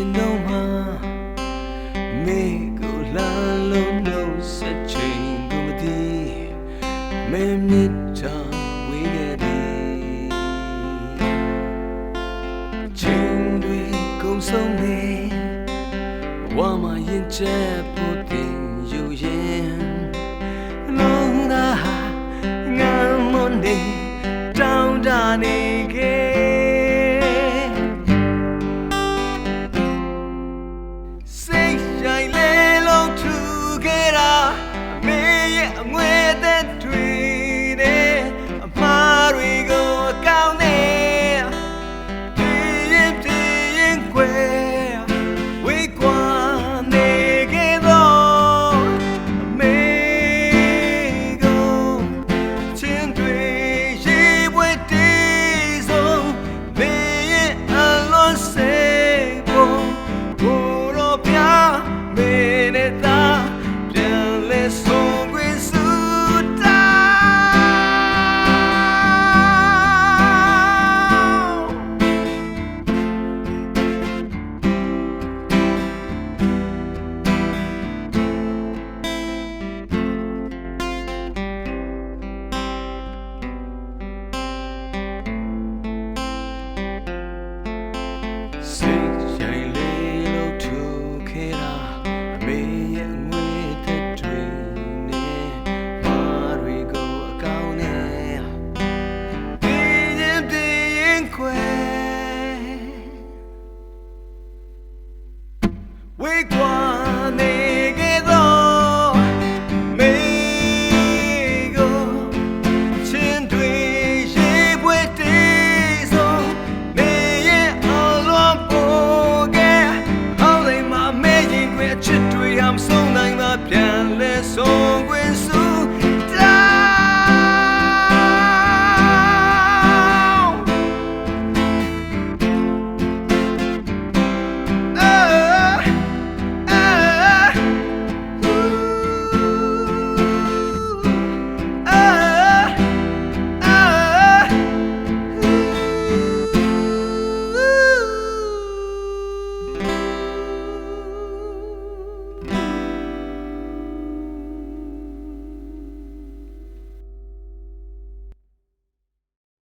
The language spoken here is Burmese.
င်တော့မှမေကိုလာလုံးလို့စချိန်ကိုမသိမေမြစ်ချဝေးခဲ့သည်ချိန်တွေကုန်ဆုံးနေဘဝမှာရင်ချက်ဖို့တင်ယူရင်လုံးသားဟာငမ်းမွန်နေတောင်းတနေခဲ့ 我挂念的早，没有情对谁会低头？没有爱落不干，后来慢慢习惯，情对谁不重要，变来变去。